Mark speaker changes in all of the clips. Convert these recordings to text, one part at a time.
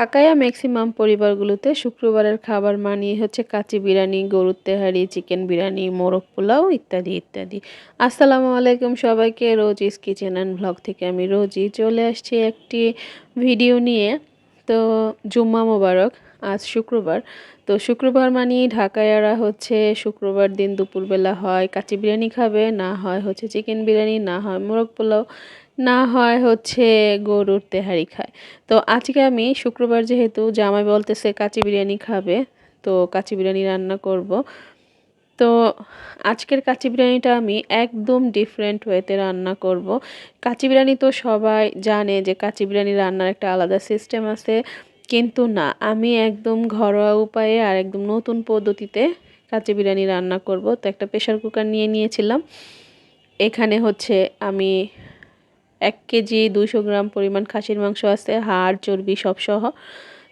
Speaker 1: ঢাকায়া maximum পরিবারগুলোতে শুক্রবারের খাবার মানিয়ে হচ্ছে কাচি বিরিয়ানি, গরুর তেহারি, চিকেন বিরিয়ানি, মোরগ পোলাও ইত্যাদি ইত্যাদি। আসসালামু আলাইকুম সবাইকে, রোজিস কিচেন অ্যান্ড ব্লগ থেকে আমি রোজই চলে আসছি একটি ভিডিও নিয়ে। তো জুম্মা মোবারক, আজ শুক্রবার। তো শুক্রবার মানি ঢাকায়ারা হচ্ছে শুক্রবার দিন দুপুরবেলা হয় কাচি বিরিয়ানি খাবে, না হয় হচ্ছে চিকেন বিরিয়ানি, না হয় মোরগ পোলাও। না হয় হচ্ছে গরুর তেহারি খায়। তো আজকে আমি শুক্রবার যেহেতু জামাই বলতেছে কাঁচি বিরিয়ানি খাবে, তো কাঁচি বিরিয়ানি রান্না করব। তো আজকের কাঁচি বিরিয়ানিটা আমি একদম ডিফারেন্ট ওয়েতে রান্না করব। কাঁচি বিরিয়ানি তো সবাই জানে যে কাঁচি বিরিয়ানি রান্নার একটা আলাদা সিস্টেম আছে, কিন্তু না, আমি একদম ঘরোয়া উপায়ে আর একদম নতুন পদ্ধতিতে কাঁচি বিরিয়ানি রান্না করব। তো একটা প্রেশার কুকার নিয়ে নিয়েছিলাম। এখানে হচ্ছে আমি এক কেজি দুশো গ্রাম পরিমাণ খাসির মাংস আছে, হাড়, চর্বি সব সহ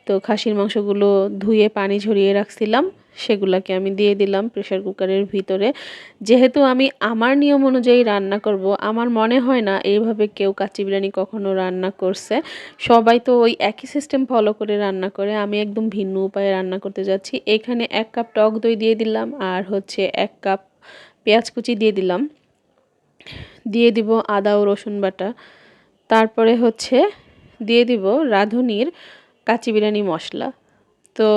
Speaker 1: তো খাসির মাংসগুলো ধুয়ে পানি ঝরিয়ে রাখছিলাম, সেগুলোকে আমি দিয়ে দিলাম প্রেশার কুকারের ভিতরে। যেহেতু আমি আমার নিয়ম অনুযায়ী রান্না করব, আমার মনে হয় না এইভাবে কেউ কাচ্চি বিরিয়ানি কখনো রান্না করছে। সবাই তো ওই একই সিস্টেম ফলো করে রান্না করে, আমি একদম ভিন্ন উপায়ে রান্না করতে যাচ্ছি। এখানে এক কাপ টক দই দিয়ে দিলাম, আর হচ্ছে এক কাপ পেঁয়াজ কুচি দিয়ে দিলাম। দিয়ে দিব আদা ও রসুন বাটা। তারপরে হচ্ছে দিয়ে দিব রাঁধুনির কাচি বিরিয়ানি মশলা। তো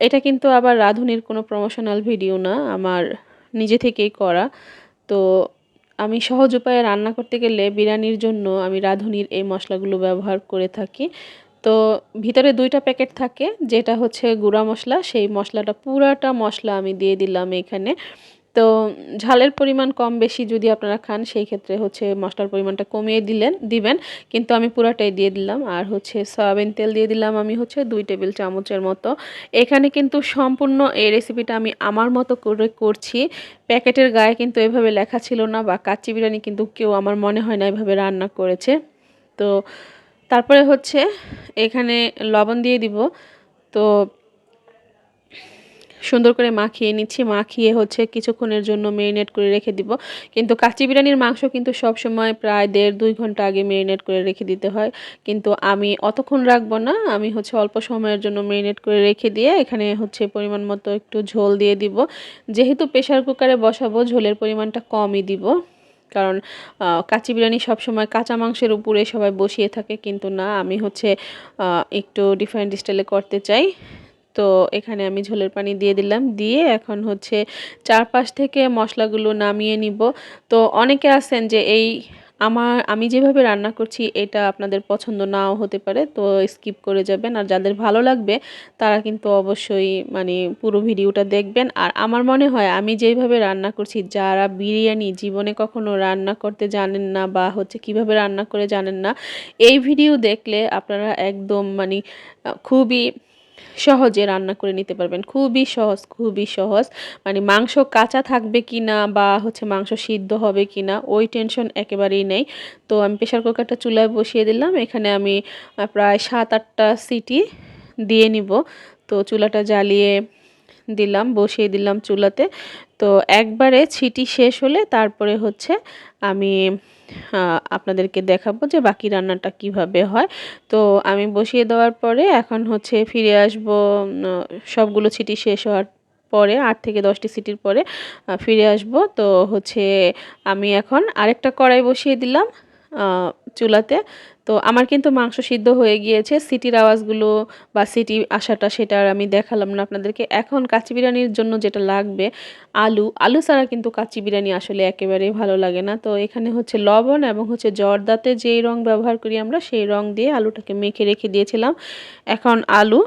Speaker 1: এটা কিন্তু আবার রাঁধুনির কোনো প্রমোশনাল ভিডিও না, আমার নিজে থেকেই করা। তো আমি সহজ উপায়ে রান্না করতে গেলে বিরিয়ানির জন্য আমি রাঁধুনির এই মশলাগুলো ব্যবহার করে থাকি। তো ভিতরে দুইটা প্যাকেট থাকে, যেটা হচ্ছে গুঁড়া মশলা, সেই মশলাটা পুরাটা মশলা আমি দিয়ে দিলাম এখানে। তো ঝালের পরিমাণ কম বেশি যদি আপনারা খান, সেই ক্ষেত্রে হচ্ছে মশলার পরিমাণটা কমিয়ে দিলেন, দিবেন। কিন্তু আমি পুরাটাই দিয়ে দিলাম। আর হচ্ছে সয়াবিন তেল দিয়ে দিলাম আমি হচ্ছে দুই টেবিল চামচের মতো। এখানে কিন্তু সম্পূর্ণ এই রেসিপিটা আমি আমার মতো করে করছি। প্যাকেটের গায়ে কিন্তু এভাবে লেখা ছিল না বা কাচ্চি বিরিয়ানি কিন্তু কেউ আমার মনে হয় না এভাবে রান্না করেছে। তো তারপরে হচ্ছে এখানে লবণ দিয়ে দিব। তো সুন্দর করে মাখিয়ে নিচ্ছি। মাখিয়ে হচ্ছে কিছুক্ষণের জন্য মেরিনেট করে রেখে দিব। কিন্তু কাচি বিরিয়ানির মাংস কিন্তু সব সময় প্রায় দেড় দুই ঘণ্টা আগে মেরিনেট করে রেখে দিতে হয়। কিন্তু আমি অতক্ষণ রাখব না। আমি হচ্ছে অল্প সময়ের জন্য মেরিনেট করে রেখে দিয়ে এখানে হচ্ছে পরিমাণ মতো একটু ঝোল দিয়ে দিব। যেহেতু প্রেশার কুকারে বসাবো, ঝোলের পরিমাণটা কমই দিব। কারণ কাচি বিরিয়ানি সবসময় কাঁচা মাংসের উপরে সবাই বসিয়ে থাকে। কিন্তু না, আমি হচ্ছে একটু ডিফারেন্ট স্টাইলে করতে চাই। তো এখানে আমি ঝোলের পানি দিয়ে দিলাম। দিয়ে এখন হচ্ছে চারপাশ থেকে মশলাগুলো নামিয়ে নিব। তো অনেকে আছেন যে এই আমার, আমি যেভাবে রান্না করছি এটা আপনাদের পছন্দ নাও হতে পারে, তো স্কিপ করে যাবেন। আর যাদের ভালো লাগবে, তারা কিন্তু অবশ্যই মানে পুরো ভিডিওটা দেখবেন। আর আমার মনে হয় আমি যেভাবে রান্না করছি, যারা বিরিয়ানি জীবনে কখনো রান্না করতে জানেন না বা হচ্ছে কীভাবে রান্না করে জানেন না, এই ভিডিও দেখলে আপনারা একদম মানে খুবই সহজে রান্না করে নিতে পারবেন। খুবই সহজ খুবই সহজ। মানে মাংস কাঁচা থাকবে কি না বা হচ্ছে মাংস সিদ্ধ হবে কি না ওই টেনশন একেবারেই নেই। তো আমি প্রেশার কুকারটা চুলায় বসিয়ে দিলাম। এখানে আমি প্রায় সাত আটটা সিটি দিয়ে নিব। তো চুলাটা জ্বালিয়ে দিলাম, বসিয়ে দিলাম চুলাতে। তো একবারে ছিটি শেষ হলে তারপরে হচ্ছে আমি আপনাদেরকে দেখাবো যে বাকি রান্নাটা কীভাবে হয়। তো আমি বসিয়ে দেওয়ার পরে এখন হচ্ছে ফিরে আসব সবগুলো ছিটি শেষ হওয়ার পরে, আট থেকে দশটি সিটির পরে ফিরে আসব। তো হচ্ছে আমি এখন আরেকটা কড়াই বসিয়ে দিলাম চুলাতে। তো আমার কিন্তু মাংস সিদ্ধ হয়ে গিয়েছে। সিটির আওয়াজগুলো বা সিটি আসাটা সেটা আর আমি দেখালাম না আপনাদেরকে। এখন কাচি বিরিয়ানির জন্য যেটা লাগবে, আলু। আলু ছাড়া কিন্তু কাচি বিরিয়ানি আসলে একেবারেই ভালো লাগে না। তো এখানে হচ্ছে লবণ এবং হচ্ছে জর্দাতে যেই রং ব্যবহার করি আমরা, সেই রং দিয়ে আলুটাকে মেখে রেখে দিয়েছিলাম। এখন আলু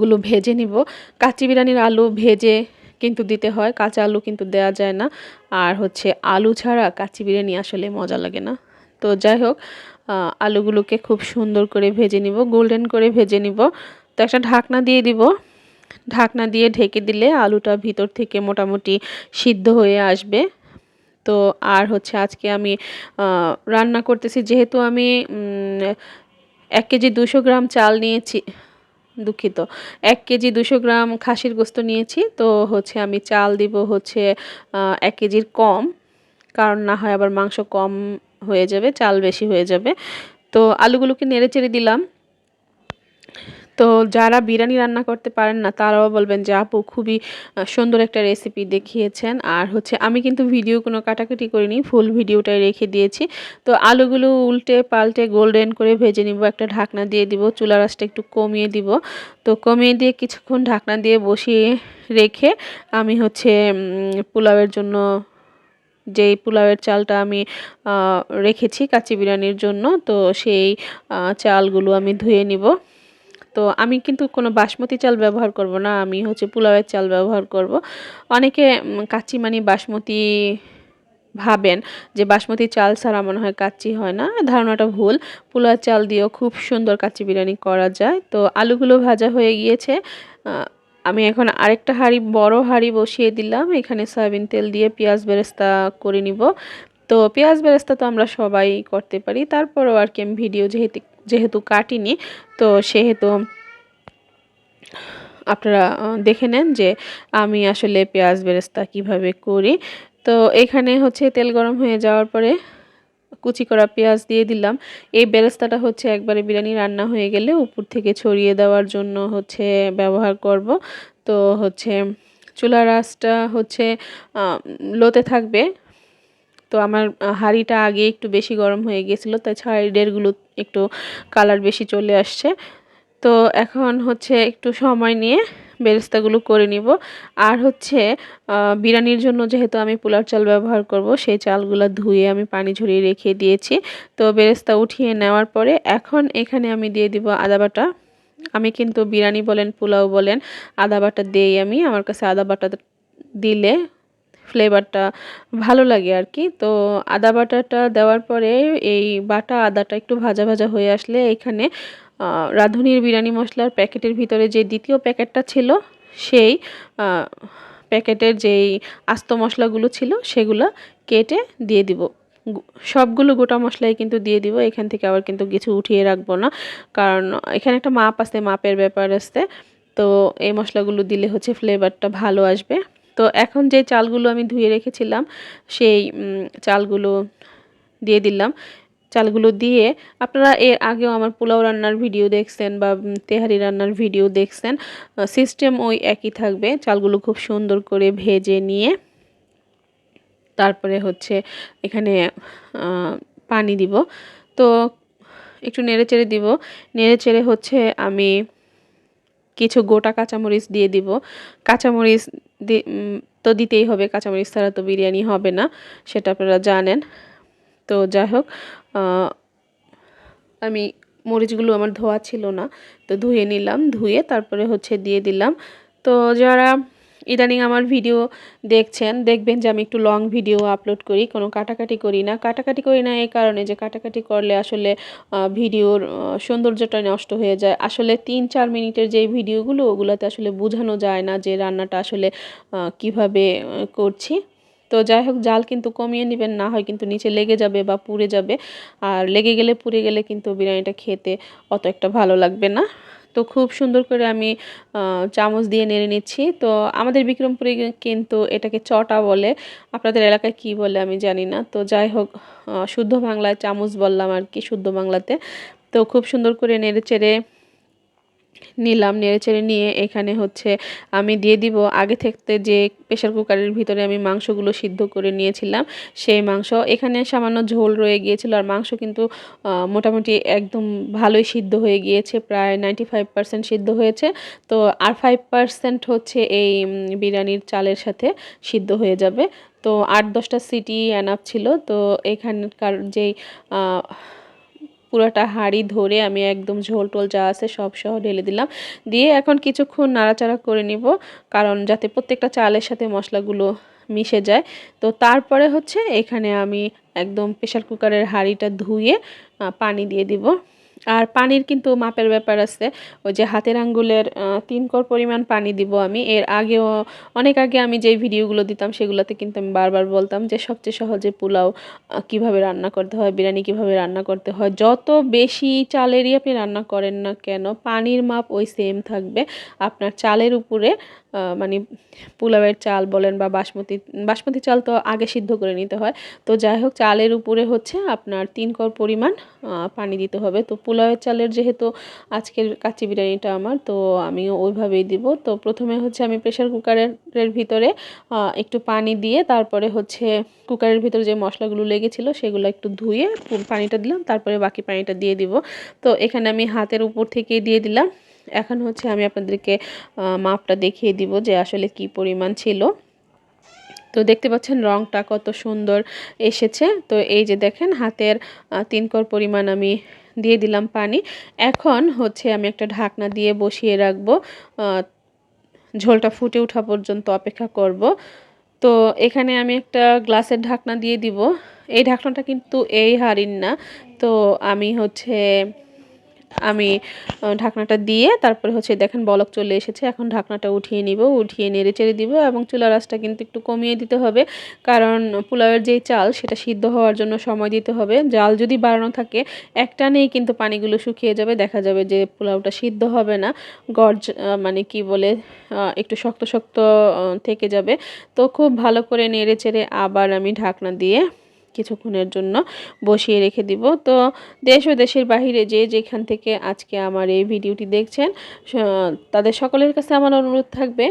Speaker 1: গুলো ভেজে নিব। কাচি বিরিয়ানির আলু ভেজে কিন্তু দিতে হয়, কাঁচা আলু কিন্তু দেওয়া যায় না। আর হচ্ছে আলু ছাড়া কাচি বিরিয়ানি আসলে মজা লাগে না। তো যাই হোক আলুগুলোকে খুব সুন্দর করে ভেজে নিব গোল্ডেন করে ভেজে নিব। তো একটা ঢাকনা দিয়ে দিব। ঢাকনা দিয়ে ঢেকে দিলে আলুটা ভিতর থেকে মোটামুটি সিদ্ধ হয়ে আসবে। তো আর হচ্ছে আজকে আমি রান্না করতেছি, যেহেতু আমি এক কেজি দুশো গ্রাম চাল নিয়েছি, দুঃখিত। এক কেজি দুশো গ্রাম খাসির গোস্ত নিয়েছি, তো হচ্ছে আমি চাল দিব হচ্ছে এক কেজির কম, কারণ না হয় আবার মাংস কম হয়ে যাবে, চাল বেশি হয়ে যাবে। তো আলুগুলোকে নেড়ে চেড়ে দিলাম। তো যারা বিরিয়ানি রান্না করতে পারেন না, তারাও বলবেন যে, আপু, খুবই সুন্দর একটা রেসিপি দেখিয়েছেন। আর হচ্ছে, আমি কিন্তু ভিডিও কোনো কাটাকাটি করিনি ফুল ভিডিওটাই রেখে দিয়েছি। তো আলুগুলো উল্টে পাল্টে গোল্ডেন করে ভেজে নিব, একটা ঢাকনা দিয়ে দিব চুলা রাসটা একটু কমিয়ে দিব। তো কমিয়ে দিয়ে কিছুক্ষণ ঢাকনা দিয়ে বসিয়ে রেখে আমি হচ্ছে পোলাওয়ের জন্য যেই পোলাওয়ের চালটা আমি রেখেছি কাচ্চি বিরিয়ানির জন্য, তো সেই চালগুলো আমি ধুয়ে নিব। তো আমি কিন্তু কোনো বাসমতি চাল ব্যবহার করব না, আমি হচ্ছে পোলাওয়ের চাল ব্যবহার করব। অনেকে কাচ্চি মানে বাসমতি ভাবেন যে বাসমতি চাল ছাড়া মনে হয় কাচ্চি হয় না, ধারণাটা ভুল। পোলাওয়ের চাল দিয়েও খুব সুন্দর কাচ্চি বিরিয়ানি করা যায়। তো আলুগুলো ভাজা হয়ে গিয়েছে আমি এখন আরেকটা হাঁড়ি, বড় হাঁড়ি বসিয়ে দিলাম। এখানে সয়াবিন তেল দিয়ে পেঁয়াজ বেরেস্তা করে নিব। তো পেঁয়াজ বেরেস্তা তো আমরা সবাই করতে পারি। তারপরেও আর কি আমি ভিডিও যেহেতু যেহেতু কাটিনি, তো সেহেতু আপনারা দেখে নেন যে আমি আসলে পেঁয়াজ বেরেস্তা কীভাবে করি। তো এখানে হচ্ছে তেল গরম হয়ে যাওয়ার পরে কুচি করা পেঁয়াজ দিয়ে দিলাম। এই বেরেস্তাটা হচ্ছে একবারে বিরিয়ানি রান্না হয়ে গেলে উপর থেকে ছড়িয়ে দেওয়ার জন্য হচ্ছে ব্যবহার করব। তো হচ্ছে চুলার আঁচটা হচ্ছে লোতে থাকবে। তো আমার হাঁড়িটা আগে একটু বেশি গরম হয়ে গিয়েছিল তাই সাইডেরগুলো একটু কালার বেশি চলে আসছে। তো এখন হচ্ছে একটু সময় নিয়ে বেরেস্তাগুলো করে নিব। আর হচ্ছে বিরিয়ানির জন্য যেহেতু আমি পোলার চাল ব্যবহার করব, সেই চালগুলো ধুয়ে আমি পানি ঝরিয়ে রেখে দিয়েছি। তো বেরেস্তা উঠিয়ে নেওয়ার পরে এখন এখানে আমি দিয়ে দিব আদা বাটা। আমি কিন্তু বিরিয়ানি বলেন, পোলাও বলেন, আদা বাটা দেই আমি। আমার কাছে আদা বাটা দিলে ফ্লেভারটা ভালো লাগে আর কি তো আদা বাটাটা দেওয়ার পরে এই বাটা আদাটা একটু ভাজা ভাজা হয়ে আসলে এখানে রাঁধুনির বিরিয়ানি মশলার প্যাকেটের ভিতরে যে দ্বিতীয় প্যাকেটটা ছিল, সেই প্যাকেটের যেই আস্ত মশলাগুলো ছিল, সেগুলো কেটে দিয়ে দিব। সবগুলো গোটা মশলাই কিন্তু দিয়ে দিব, এখান থেকে আবার কিন্তু কিছু উঠিয়ে রাখব না। কারণ এখানে একটা মাপ আছে, মাপের ব্যাপার আছে। তো এই মশলাগুলো দিলে হচ্ছে ফ্লেভারটা ভালো আসবে। তো এখন যে চালগুলো আমি ধুয়ে রেখেছিলাম, সেই চালগুলো দিয়ে দিলাম। চালগুলো দিয়ে আপনারা এর আগেও আমার পোলাও রান্নার ভিডিও দেখছেন বা তেহারি রান্নার ভিডিও দেখছেন সিস্টেম ওই একই থাকবে। চালগুলো খুব সুন্দর করে ভেজে নিয়ে তারপরে হচ্ছে এখানে পানি দিব। তো একটু নেড়ে চেড়ে দিব। নেড়ে চেড়ে হচ্ছে আমি কিছু গোটা কাঁচামরিচ দিয়ে দিব। কাঁচামরিচ তো দিতেই হবে। কাঁচামরিচ ছাড়া তো বিরিয়ানি হবে না, সেটা আপনারা জানেন। তো যাই হোক আমি মরিচগুলো আমার ধোয়া ছিল না, তো ধুয়ে নিলাম, ধুয়ে তারপরে হচ্ছে দিয়ে দিলাম। তো যারা ইদানিং আমার ভিডিও দেখছেন, দেখবেন যে আমি একটু লং ভিডিও আপলোড করি, কোনো কাটাকাটি করি না। কাটাকাটি করি না এই কারণে যে কাটাকাটি করলে আসলে ভিডিওর সৌন্দর্যটা নষ্ট হয়ে যায়। আসলে তিন চার মিনিটের যে ভিডিওগুলো ওগুলোতে আসলে বোঝানো যায় না যে রান্নাটা আসলে কীভাবে করছি। তো যাই হোক জাল কিন্তু কমিয়ে নেবেন, না হয় কিন্তু নিচে লেগে যাবে বা পুড়ে যাবে। আর লেগে গেলে পুড়ে গেলে কিন্তু বিরিয়ানিটা খেতে অত একটা ভালো লাগবে না। তো খুব সুন্দর করে আমি চামচ দিয়ে নেড়ে নিচ্ছি। তো আমাদের বিক্রমপুরে কিন্তু এটাকে চটা বলে। আপনাদের এলাকায় কি বলে আমি জানি না। তো যাই হোক শুদ্ধ বাংলায় চামচ বললাম আর কি, শুদ্ধ বাংলাতে। তো খুব সুন্দর করে নেড়ে চেড়ে নিলাম নেড়েচেড়ে নিয়ে এখানে হচ্ছে আমি দিয়ে দিব। আগে থাকতে যে প্রেশার কুকারের ভিতরে আমি মাংসগুলো সিদ্ধ করে নিয়েছিলাম, সেই মাংস। এখানে সামান্য ঝোল রয়ে গিয়েছিল আর মাংস কিন্তু মোটামুটি একদম ভালোই সিদ্ধ হয়ে গিয়েছে, প্রায় নাইনটি ফাইভ পার্সেন্ট সিদ্ধ হয়েছে। তো আর ফাইভ পার্সেন্ট হচ্ছে এই বিরিয়ানির চালের সাথে সিদ্ধ হয়ে যাবে। তো আট দশটা সিটি অ্যানাপ ছিল। তো এখানকার যেই পুরোটা হাঁড়ি ধরে আমি একদম ঝোল টোল যা আছে সব সহ ঢেলে দিলাম। দিয়ে এখন কিছুক্ষণ নাড়াচাড়া করে নিব, কারণ যাতে প্রত্যেকটা চালের সাথে মশলাগুলো মিশে যায়। তো তারপরে হচ্ছে এখানে আমি একদম প্রেশার কুকারের হাঁড়িটা ধুয়ে পানি দিয়ে দিব। আর পানির কিন্তু মাপের ব্যাপার আছে। ওই যে হাতের আঙ্গুলের তিন কর পরিমাণ পানি দিব আমি। এর আগেও, অনেক আগে আমি যেই ভিডিওগুলো দিতাম সেগুলোতে কিন্তু আমি বারবার বলতাম যে সবচেয়ে সহজে পোলাও কীভাবে রান্না করতে হয়, বিরিয়ানি কীভাবে রান্না করতে হয়, যত বেশি চালেরই আপনি রান্না করেন না কেন, পানির মাপ ওই সেম থাকবে। আপনার চালের উপরে মানে পোলাওয়ের চাল বলেন বা বাসমতি বাসমতি চাল তো আগে সিদ্ধ করে নিতে হয়। তো যাই হোক, চালের উপরে হচ্ছে আপনার তিন কর পরিমাণ পানি দিতে হবে। তো পোলাওয়ের চালের যেহেতু আজকের কাচি বিরিয়ানিটা আমার, তো আমিও ওইভাবেই দিব। তো প্রথমে হচ্ছে আমি প্রেশার কুকারের ভিতরে একটু পানি দিয়ে তারপরে হচ্ছে কুকারের ভিতরে যে মশলাগুলো লেগেছিলো সেগুলো একটু ধুয়ে পানিটা দিলাম, তারপরে বাকি পানিটা দিয়ে দিব। তো এখানে আমি হাতের উপর থেকেই দিয়ে দিলাম। এখন হচ্ছে আমি আপনাদেরকে মাপটা দেখিয়ে দিব যে আসলে কি পরিমাণ ছিল। তো দেখতে পাচ্ছেন রংটা কত সুন্দর এসেছে। তো এই যে দেখেন হাতের তিন কর পরিমাণ আমি দিয়ে দিলাম পানি। এখন হচ্ছে আমি একটা ঢাকনা দিয়ে বসিয়ে রাখব। ঝোলটা ফুটে ওঠা পর্যন্ত অপেক্ষা করব। তো এখানে আমি একটা গ্লাসের ঢাকনা দিয়ে দিব। এই ঢাকনাটা কিন্তু এই হারিন না। তো আমি হচ্ছে আমি ঢাকনাটা দিয়ে তারপরে হচ্ছে দেখেন বলক চলে এসেছে। এখন ঢাকনাটা উঠিয়ে নিব, উঠিয়ে নেড়ে চেড়ে দিব এবং চুলা রাসটা কিন্তু একটু কমিয়ে দিতে হবে। কারণ পোলাওয়ের যেই চাল সেটা সিদ্ধ হওয়ার জন্য সময় দিতে হবে। জাল যদি বাড়ানো থাকে একটা নেই কিন্তু পানিগুলো শুকিয়ে যাবে। দেখা যাবে যে পোলাওটা সিদ্ধ হবে না, গর্জ মানে কি বলে একটু শক্ত শক্ত থেকে যাবে। তো খুব ভালো করে নেড়ে চেড়ে আবার আমি ঢাকনা দিয়ে কিছুক্ষণের জন্য বসিয়ে রেখে দিব। তো দেশ ও দেশের বাহিরে যে যেখান থেকে আজকে আমার এই ভিডিওটি দেখছেন তাদের সকলের কাছে আমার অনুরোধ থাকবে,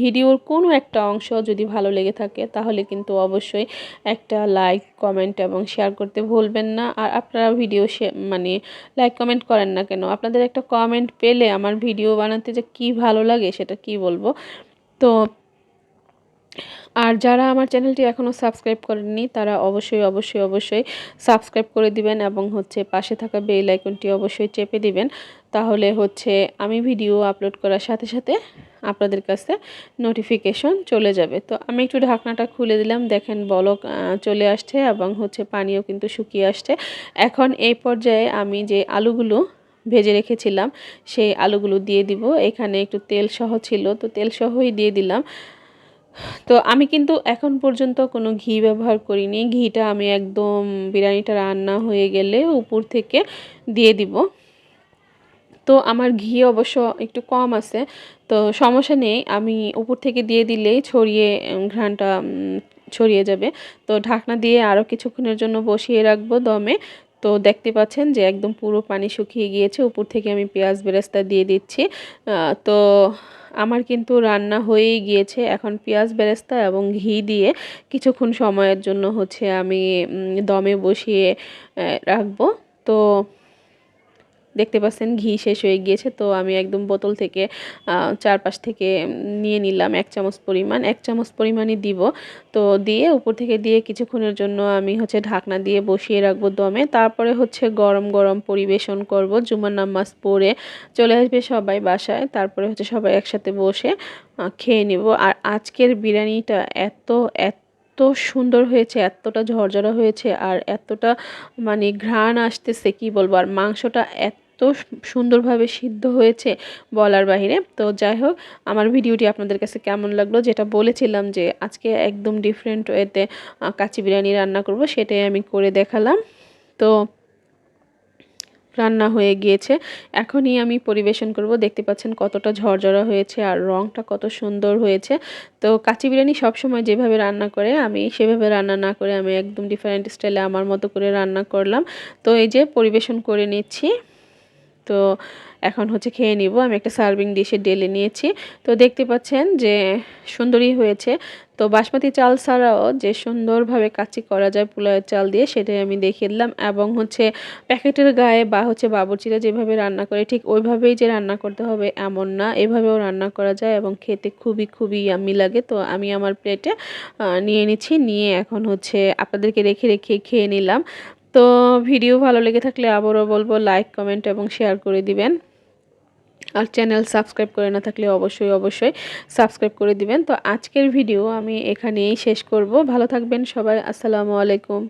Speaker 1: ভিডিওর কোনো একটা অংশ যদি ভালো লেগে থাকে, তাহলে কিন্তু অবশ্যই একটা লাইক, কমেন্ট এবং শেয়ার করতে ভুলবেন না। আর আপনারা ভিডিও মানে লাইক, কমেন্ট করেন না কেন? আপনাদের একটা কমেন্ট পেলে আমার ভিডিও বানাতে যে কি ভালো লাগে সেটা কি বলব? তো আর যারা আমার চ্যানেলটি এখনও সাবস্ক্রাইব করেননি, তারা অবশ্যই অবশ্যই অবশ্যই সাবস্ক্রাইব করে দিবেন এবং হচ্ছে পাশে থাকা বেল আইকনটি অবশ্যই চেপে দিবেন। তাহলে হচ্ছে আমি ভিডিও আপলোড করার সাথে সাথে আপনাদের কাছে নোটিফিকেশন চলে যাবে। তো আমি একটু ঢাকনাটা খুলে দিলাম, দেখেন বলক চলে আসছে এবং হচ্ছে পানিও কিন্তু শুকিয়ে আসছে। এখন এই পর্যায়ে আমি যে আলুগুলো ভেজে রেখেছিলাম, সেই আলুগুলো দিয়ে দিব। এখানে একটু তেল সহ ছিল, তো তেল সহই দিয়ে দিলাম। তো আমি কিন্তু এখন পর্যন্ত কোনো ঘি ব্যবহার করিনি। ঘিটা আমি একদম বিরিয়ানিটা রান্না হয়ে গেলে উপর থেকে দিয়ে দিব। তো আমার ঘি অবশ্য একটু কম আছে। তো সমস্যা নেই, আমি উপর থেকে দিয়ে দিলেই ছড়িয়ে ঘ্রাণটা ছড়িয়ে যাবে। তো ঢাকনা দিয়ে আরও কিছুক্ষণের জন্য বসিয়ে রাখব দমে। তো দেখতে পাচ্ছেন যে একদম পুরো পানি শুকিয়ে গিয়েছে। উপর থেকে আমি পেঁয়াজ বেরেস্তা দিয়ে দিচ্ছি। তো আমার কিন্তু রান্না হয়েই গিয়েছে। এখন পেঁয়াজ বেরেস্তা এবং ঘি দিয়ে কিছুক্ষণ সময়ের জন্য হচ্ছে আমি দমে বসিয়ে রাখব। তো দেখতে পাচ্ছেন, ঘি শেষ হয়ে গিয়েছে। তো আমি একদম বোতল থেকে চারপাশ থেকে নিয়ে নিলাম এক চামচ পরিমাণ। এক চামচ পরিমাণই দিব। তো দিয়ে উপর থেকে দিয়ে কিছুক্ষণের জন্য আমি হচ্ছে ঢাকনা দিয়ে বসিয়ে রাখব দমে। তারপরে হচ্ছে গরম গরম পরিবেশন করব। জুমার নামাজ পড়ে চলে আসবে সবাই বাসায়। তারপরে হচ্ছে সবাই একসাথে বসে খেয়ে নেব। আর আজকের বিরিয়ানিটা এত এত এত সুন্দর হয়েছে, এতটা ঝরঝরা হয়েছে, আর এতটা মানে ঘ্রাণ আসতেছে, কি বলব? আর মাংসটা এত এত সুন্দরভাবে সিদ্ধ হয়েছে বলার বাহিরে। তো যাই হোক, আমার ভিডিওটি আপনাদের কাছে কেমন লাগল? যেটা বলেছিলাম যে আজকে একদম ডিফারেন্ট ওয়েতে কাচি বিরিয়ানি রান্না করব, সেটাই আমি করে দেখালাম। তো রান্না হয়ে গিয়েছে। এখনই আমি পরিবেশন করব। দেখতে পাচ্ছেন কতটা ঝরঝরা হয়েছে আর রঙটা কত সুন্দর হয়েছে। তো কাচি বিরিয়ানি সবসময় যেভাবে রান্না করে, আমি সেভাবে রান্না না করে আমি একদম ডিফারেন্ট স্টাইলে আমার মতো করে রান্না করলাম। তো এই যে পরিবেশন করে নিচ্ছি। তো এখন হচ্ছে খেয়ে নিব। আমি একটা সার্ভিং ডিশে ডেলে নিয়েছি। তো দেখতে পাচ্ছেন যে সুন্দরই হয়েছে। তো বাসমতি চাল ছাড়াও যে সুন্দরভাবে কাচি করা যায় পোলাওয়ের চাল দিয়ে, সেটাই আমি দেখিয়ে দিলাম। এবং হচ্ছে প্যাকেটের গায়ে বা হচ্ছে বাবুচিরা যেভাবে রান্না করে, ঠিক ওইভাবেই যে রান্না করতে হবে এমন না। এভাবেও রান্না করা যায় এবং খেতে খুবই খুবই আমি লাগে। তো আমি আমার প্লেটে নিয়ে নিচ্ছি। নিয়ে এখন হচ্ছে আপনাদেরকে রেখে রেখে খেয়ে নিলাম। তো ভিডিও ভালো লেগে থাকলে আবারও বলব লাইক কমেন্ট এবং শেয়ার করে দিবেন। আর চ্যানেল সাবস্ক্রাইব করে না থাকলে অবশ্যই অবশ্যই সাবস্ক্রাইব করে দিবেন। তো আজকের ভিডিও আমি এখানেই শেষ করব। ভালো থাকবেন সবাই। আসসালামু আলাইকুম।